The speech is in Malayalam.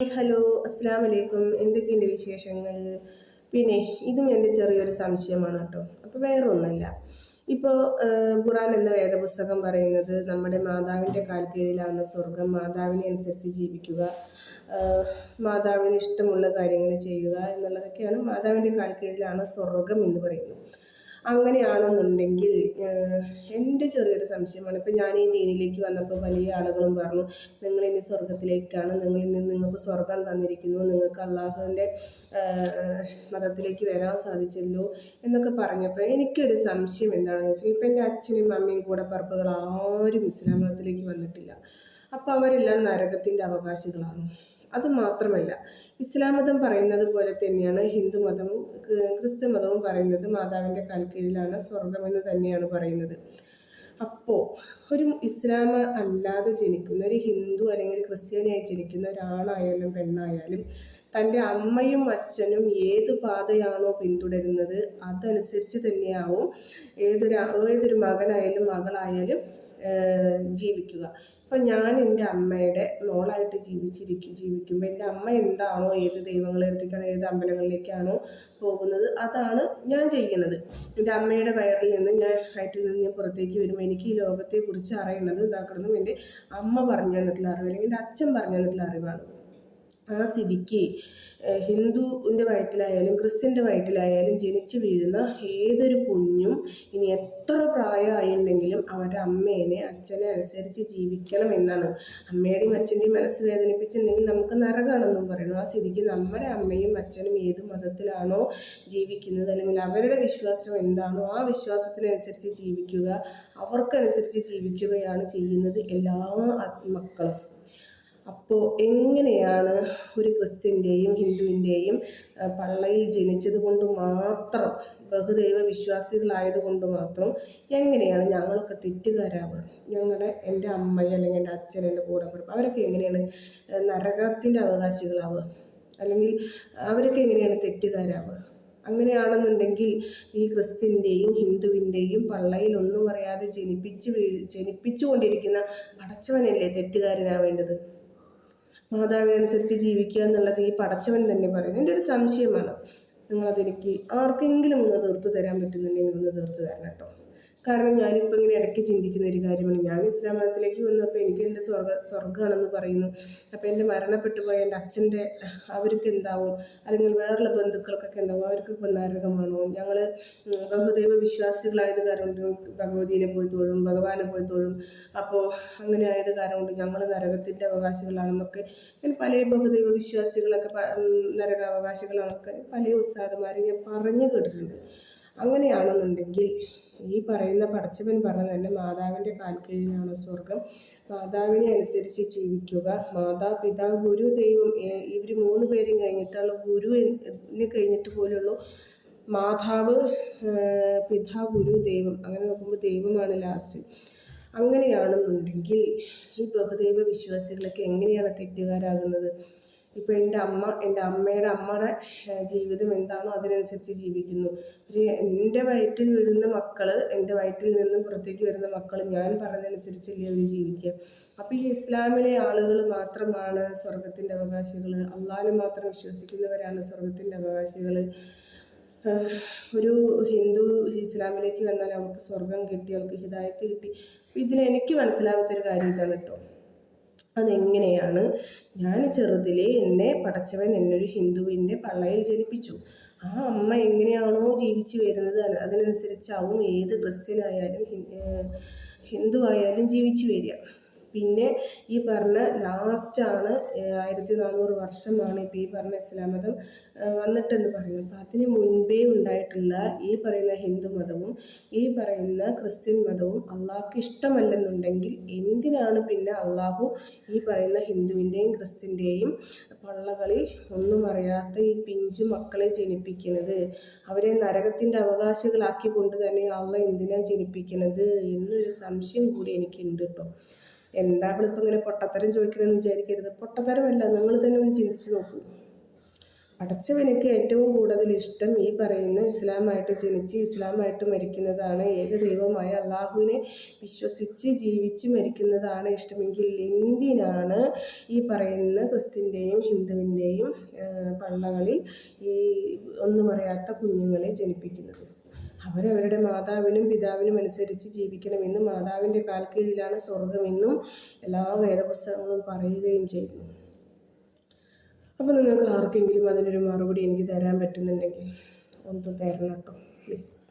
ഹലോ അസ്സാം വലൈക്കും എന്തൊക്കെയുണ്ട് വിശേഷങ്ങൾ? പിന്നെ ഇതും എന്റെ ചെറിയൊരു സംശയമാണ് കേട്ടോ. അപ്പോൾ വേറെ ഒന്നുമില്ല ഇപ്പോൾ ഖുറാൻ എന്ന വേദപുസ്തകം പറയുന്നത് നമ്മുടെ മാതാവിന്റെ കാൽക്കീഴിലാണ് സ്വർഗം മാതാവിനെ അനുസരിച്ച് ജീവിക്കുക മാതാവിന് ഇഷ്ടമുള്ള കാര്യങ്ങൾ ചെയ്യുക എന്നുള്ളതൊക്കെയാണ് മാതാവിന്റെ കാൽക്കീഴിലാണ് സ്വർഗം എന്ന് പറയുന്നത്. അങ്ങനെയാണെന്നുണ്ടെങ്കിൽ എന്റെ ചെറിയൊരു സംശയമാണ്. ഇപ്പം ഞാൻ ഈ ദീനിലേക്ക് വന്നപ്പോൾ വലിയ ആളുകളും പറഞ്ഞു നിങ്ങൾ ഇനി സ്വർഗത്തിലേക്കാണ് നിങ്ങൾ ഇനി നിങ്ങൾക്ക് സ്വർഗം തന്നിരിക്കുന്നു നിങ്ങൾക്ക് അള്ളാഹുവിന്റെ മതത്തിലേക്ക് വരാൻ സാധിച്ചല്ലോ എന്നൊക്കെ പറഞ്ഞപ്പോൾ എനിക്കൊരു സംശയം എന്താണെന്ന് വെച്ചാൽ ഇപ്പം എന്റെ അച്ഛനും അമ്മയും കൂടെ പറപ്പുകൾ ആരും ഇസ്ലാം മതത്തിലേക്ക് വന്നിട്ടില്ല. അപ്പോൾ അവരെല്ലാം നരകത്തിന്റെ അവകാശികളാണ്. അത് മാത്രമല്ല ഇസ്ലാം മതം പറയുന്നത് പോലെ തന്നെയാണ് ഹിന്ദു മതവും ക്രിസ്തു മതവും പറയുന്നത് മാതാവിന്റെ കാൽക്കീഴിലാണ് സ്വർഗമെന്ന് തന്നെയാണ് പറയുന്നത്. അപ്പോൾ ഒരു ഇസ്ലാം അല്ലാതെ ജനിക്കുന്ന ഒരു ഹിന്ദു അല്ലെങ്കിൽ ക്രിസ്ത്യാനിയായി ജനിക്കുന്ന ഒരാളായാലും പെണ്ണായാലും തന്റെ അമ്മയും അച്ഛനും ഏത് പാതയാണോ പിന്തുടരുന്നത് അതനുസരിച്ച് തന്നെയാവും. ഏതൊരു ഏതൊരു മകനായാലും മകളായാലും ജീവിക്കുക. അപ്പം ഞാൻ എന്റെ അമ്മയുടെ മോളായിട്ട് ജീവിച്ചിരിക്കും ജീവിക്കുമ്പോൾ എന്റെ അമ്മ എന്താണോ ഏത് ദൈവങ്ങളെ ദൈവങ്ങളെടുത്തേക്കാണോ ഏത് അമ്പലങ്ങളിലേക്കാണോ പോകുന്നത് അതാണ് ഞാൻ ചെയ്യുന്നത്. എന്റെ അമ്മയുടെ വയറിൽ നിന്ന് ഞാൻ വയറ്റിൽ നിന്ന് ഞാൻ പുറത്തേക്ക് വരുമ്പോൾ എനിക്ക് ഈ ലോകത്തെക്കുറിച്ച് അറിയുന്നത് ഇതാക്കണമെന്നും എന്റെ അമ്മ പറഞ്ഞു തന്നിട്ടുള്ള അറിവ് അല്ലെങ്കിൽ എന്റെ അച്ഛൻ പറഞ്ഞു തന്നിട്ടുള്ള അറിവാണ്. ആ സ്ഥിതിക്ക് ഹിന്ദുവിന്റെ വയറ്റിലായാലും ക്രിസ്ത്യന്റെ വയറ്റിലായാലും ജനിച്ചു വീഴുന്ന ഏതൊരു കുഞ്ഞും ഇനി എത്ര പ്രായമായിട്ടുണ്ടെങ്കിലും അവരുടെ അമ്മേനെ അച്ഛനെ അനുസരിച്ച് ജീവിക്കണം എന്നാണ്. അമ്മയുടെയും അച്ഛന്റെയും മനസ്സ് വേദനിപ്പിച്ചിട്ടുണ്ടെങ്കിൽ നമുക്ക് നരകാണെന്നും പറയുന്നു. ആ സ്ഥിതിക്ക് നമ്മുടെ അമ്മയും അച്ഛനും ഏത് മതത്തിലാണോ ജീവിക്കുന്നത് അല്ലെങ്കിൽ അവരുടെ വിശ്വാസം എന്താണോ ആ വിശ്വാസത്തിനനുസരിച്ച് ജീവിക്കുക അവർക്കനുസരിച്ച് ജീവിക്കുകയാണ് ചെയ്യുന്നത് എല്ലാ മക്കളും. അപ്പോൾ എങ്ങനെയാണ് ഒരു ക്രിസ്ത്യന്റെയും ഹിന്ദുവിന്റെയും പള്ളയിൽ ജനിച്ചത് കൊണ്ട് മാത്രം ബഹുദൈവ വിശ്വാസികളായത് കൊണ്ട് മാത്രം എങ്ങനെയാണ് ഞങ്ങളൊക്കെ തെറ്റുകാരാവുക? ഞങ്ങളുടെ എന്റെ അമ്മ അല്ലെങ്കിൽ എന്റെ അച്ഛൻ എന്റെ കൂടെ പിറപ്പ് അവരൊക്കെ എങ്ങനെയാണ് നരകത്തിന്റെ അവകാശികളാവുക? അല്ലെങ്കിൽ അവരൊക്കെ എങ്ങനെയാണ് തെറ്റുകാരാവുക? അങ്ങനെയാണെന്നുണ്ടെങ്കിൽ ഈ ക്രിസ്ത്യന്റെയും ഹിന്ദുവിന്റെയും പള്ളയിൽ ഒന്നും പറയാതെ ജനിപ്പിച്ച് ജനിപ്പിച്ചുകൊണ്ടിരിക്കുന്ന അടച്ചവനല്ലേ തെറ്റുകാരനാവേണ്ടത്? മാതാവിനനുസരിച്ച് ജീവിക്കുക എന്നുള്ളത് ഈ പടച്ചവൻ തന്നെ പറയുന്നത് എന്റെ ഒരു സംശയമാണ്. നിങ്ങളതെനിക്ക് ആർക്കെങ്കിലും ഒന്ന് തീർത്ത് തരാൻ പറ്റുന്നുണ്ടെങ്കിൽ ഒന്ന് തീർത്ത് തരണം കേട്ടോ. കാരണം ഞാനിപ്പോൾ ഇങ്ങനെ ഇടയ്ക്ക് ചിന്തിക്കുന്ന ഒരു കാര്യമാണ്. ഞാൻ ഇസ്ലാം മതത്തിലേക്ക് വന്നപ്പോൾ എനിക്ക് എന്റെ സ്വർഗ സ്വർഗമാണെന്ന് പറയുന്നു. അപ്പോൾ എന്റെ മരണപ്പെട്ടു പോയ എന്റെ അച്ഛന്റെ അവർക്ക് എന്താവും? അല്ലെങ്കിൽ വേറുള്ള ബന്ധുക്കൾക്കൊക്കെ എന്താവും? അവർക്ക് നരകമാണോ? ഞങ്ങൾ ബഹുദൈവ വിശ്വാസികളായത് കാരണം ഭഗവതിനെ പോയി തോഴും ഭഗവാനെ പോയി തോഴും. അപ്പോൾ അങ്ങനെ ആയത് കാരണം കൊണ്ട് ഞങ്ങൾ നരകത്തിന്റെ അവകാശികളാണെന്നൊക്കെ ഞാൻ പല ബഹുദൈവ വിശ്വാസികളൊക്കെ നരകാവകാശികളാണൊക്കെ പല ഉസ്താദന്മാരെ ഞാൻ പറഞ്ഞു കേട്ടിട്ടുണ്ട്. അങ്ങനെയാണെന്നുണ്ടെങ്കിൽ ഈ പറയുന്ന പടച്ചവൻ പറഞ്ഞ എന്റെ മാതാവിന്റെ കാൽക്കീഴിലാണ് സ്വർഗം മാതാവിനെ അനുസരിച്ച് ജീവിക്കുക. മാതാപിതാ ഗുരു ദൈവം ഇവർ മൂന്ന് പേരും കഴിഞ്ഞിട്ടുള്ള ഗുരുവിന് കഴിഞ്ഞിട്ട് പോലുള്ളൂ. മാതാവ് പിതാ ഗുരു ദൈവം. അങ്ങനെ നോക്കുമ്പോൾ ദൈവമാണ് ലാസ്റ്റ്. അങ്ങനെയാണെന്നുണ്ടെങ്കിൽ ഈ ബഹുദൈവ വിശ്വാസികളൊക്കെ എങ്ങനെയാണ് തെറ്റുകാരാകുന്നത്? ഇപ്പോൾ എന്റെ അമ്മ എന്റെ അമ്മയുടെ അമ്മയുടെ ജീവിതം എന്താണോ അതിനനുസരിച്ച് ജീവിക്കുന്നു. ഒരു എന്റെ വയറ്റിൽ വീഴുന്ന മക്കൾ എന്റെ വയറ്റിൽ നിന്നും പുറത്തേക്ക് വരുന്ന മക്കൾ ഞാൻ പറഞ്ഞതനുസരിച്ചല്ലേ അവർ ജീവിക്കുക. അപ്പോൾ ഈ ഇസ്ലാമിലെ ആളുകൾ മാത്രമാണ് സ്വർഗത്തിന്റെ അവകാശികൾ അള്ളാഹിനെ മാത്രം വിശ്വസിക്കുന്നവരാണ് സ്വർഗത്തിന്റെ അവകാശികൾ ഒരു ഹിന്ദു ഇസ്ലാമിലേക്ക് വന്നാൽ അവർക്ക് സ്വർഗം കിട്ടി അവർക്ക് ഹിദായത്ത് കിട്ടി. ഇതിൽ എനിക്ക് മനസ്സിലാവാത്തൊരു കാര്യം ഇതാണ് കേട്ടോ അതെങ്ങനെയാണ്? ഞാൻ ചെറുതിലെ എന്നെ പടച്ചവൻ എന്നൊരു ഹിന്ദുവിന്റെ പള്ളയിൽ ജനിപ്പിച്ചു. ആ അമ്മ എങ്ങനെയാണോ ജീവിച്ചു വരുന്നത് അതിനനുസരിച്ചാവും ഏത് ക്രിസ്ത്യനായാലും ഹിന്ദു ആയാലും ജീവിച്ചു വരിക. പിന്നെ ഈ പറഞ്ഞ ലാസ്റ്റാണ് ആയിരത്തി നാനൂറ് വർഷമാണ് ഇപ്പോൾ ഈ പറഞ്ഞ ഇസ്ലാം മതം വന്നിട്ടെന്ന് പറയുന്നത്. അപ്പം അതിന് മുൻപേ ഉണ്ടായിട്ടുള്ള ഈ പറയുന്ന ഹിന്ദു മതവും ഈ പറയുന്ന ക്രിസ്ത്യൻ മതവും അള്ളാഹ്ക്ക് ഇഷ്ടമല്ലെന്നുണ്ടെങ്കിൽ എന്തിനാണ് പിന്നെ അള്ളാഹു ഈ പറയുന്ന ഹിന്ദുവിന്റെയും ക്രിസ്ത്യന്റെയും പള്ളകളിൽ ഒന്നും അറിയാത്ത ഈ പിഞ്ചു മക്കളെ ജനിപ്പിക്കുന്നത് അവരെ നരകത്തിന്റെ അവകാശികളാക്കി കൊണ്ട് തന്നെ അള്ള എന്തിനാണ് ജനിപ്പിക്കുന്നത് എന്നൊരു സംശയം കൂടി എനിക്കുണ്ട് കേട്ടോ എന്താ ഇപ്പം ഇങ്ങനെ പൊട്ടത്തരം ചോദിക്കണമെന്ന് വിചാരിക്കരുത്. പൊട്ടത്തരമല്ല നിങ്ങൾ തന്നെ ഒന്ന് ചിന്തിച്ച് നോക്കൂ. അടച്ചവനക്ക് ഏറ്റവും കൂടുതൽ ഇഷ്ടം ഈ പറയുന്ന ഇസ്ലാമായിട്ട് ജനിച്ച് ഇസ്ലാമായിട്ട് മരിക്കുന്നതാണ്. ഏക ദൈവമായ അള്ളാഹുവിനെ വിശ്വസിച്ച് ജീവിച്ച് മരിക്കുന്നതാണ് ഇഷ്ടമെങ്കിൽ എന്തിനാണ് ഈ പറയുന്ന ക്രിസ്ത്യന്റെയും ഹിന്ദുവിന്റെയും പള്ളകളിൽ ഈ ഒന്നും അറിയാത്ത കുഞ്ഞുങ്ങളെ ജനിപ്പിക്കുന്നത്? അവരവരുടെ മാതാവിനും പിതാവിനും അനുസരിച്ച് ജീവിക്കണമെന്നും മാതാവിന്റെ കാൽ കീഴിലാണ് സ്വർഗമെന്നും എല്ലാ വേദപുസ്തകങ്ങളും പറയുകയും ചെയ്യുന്നു. അപ്പോൾ നിങ്ങൾക്ക് ആർക്കെങ്കിലും അതിനൊരു മറുപടി എനിക്ക് തരാൻ പറ്റുന്നുണ്ടെങ്കിൽ ഒന്ന് തരണം കേട്ടോ പ്ലീസ്